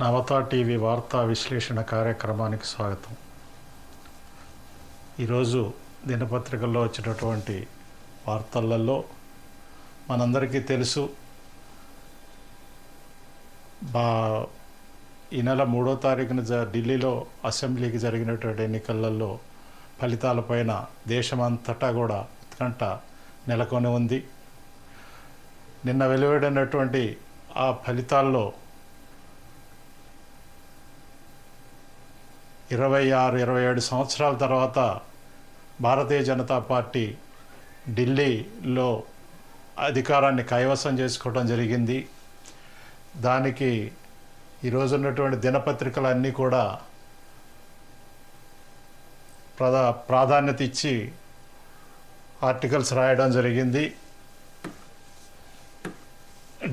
Navata TV వార్తా విశ్లేషణ కార్యక్రమానికి స్వాగతం. ఈరోజు దినపత్రికల్లో వచ్చినటువంటి వార్తలలో మనందరికీ తెలుసు బా ఈ నెల మూడో తారీఖున జ ఢిల్లీలో అసెంబ్లీకి జరిగినటువంటి ఎన్నికలలో ఫలితాలపైన దేశమంతటా కూడా ఉత్కంఠ నెలకొని ఉంది. నిన్న వెలువడినటువంటి ఆ ఫలితాల్లో ఇరవై ఆరు ఇరవై ఏడు సంవత్సరాల తర్వాత భారతీయ జనతా పార్టీ ఢిల్లీలో అధికారాన్ని కైవసం చేసుకోవడం జరిగింది. దానికి ఈరోజు ఉన్నటువంటి దినపత్రికలన్నీ కూడా ప్రధా ప్రాధాన్యత ఇచ్చి ఆర్టికల్స్ రాయడం జరిగింది.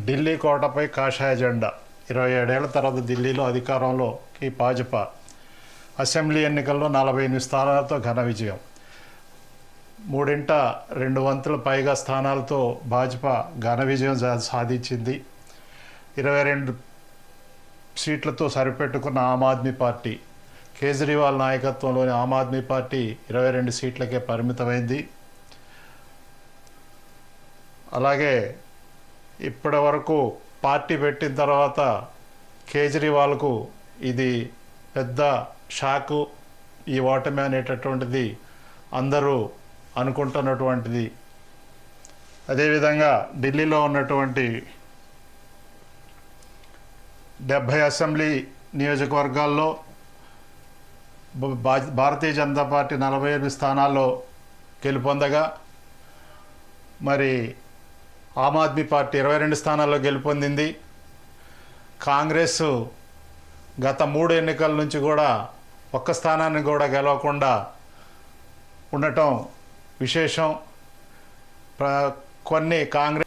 ఢిల్లీ కోటపై కాషాయ జెండా. ఇరవై ఏడేళ్ళ తర్వాత ఢిల్లీలో అధికారంలోకి భాజపా అసెంబ్లీ ఎన్నికల్లో నలభై ఎనిమిది స్థానాలతో ఘన విజయం. మూడింట రెండు వంతుల పైగా స్థానాలతో భాజపా ఘన విజయం సాధించింది. ఇరవై రెండు సీట్లతో సరిపెట్టుకున్న ఆమ్ ఆద్మీ పార్టీ కేజ్రీవాల్ నాయకత్వంలోని ఆమ్ ఆద్మీ పార్టీ ఇరవై రెండు సీట్లకే పరిమితమైంది. అలాగే ఇప్పటి వరకు పార్టీ పెట్టిన తర్వాత కేజ్రీవాల్కు ఇది పెద్ద షాకు ఈ ఓటమి అనేటటువంటిది అందరూ అనుకుంటున్నటువంటిది. అదేవిధంగా ఢిల్లీలో ఉన్నటువంటి డెబ్భై అసెంబ్లీ నియోజకవర్గాల్లో భా- భారతీయ జనతా పార్టీ నలభై ఎనిమిది స్థానాల్లో గెలుపొందగా మరి ఆమ్ ఆద్మీ పార్టీ ఇరవై రెండు స్థానాల్లో గెలుపొందింది. కాంగ్రెస్ గత మూడు ఎన్నికల నుంచి కూడా ఒక్క స్థానాన్ని కూడా గెలవకుండా ఉండటం విశేషం. కొన్ని కాంగ్రెస్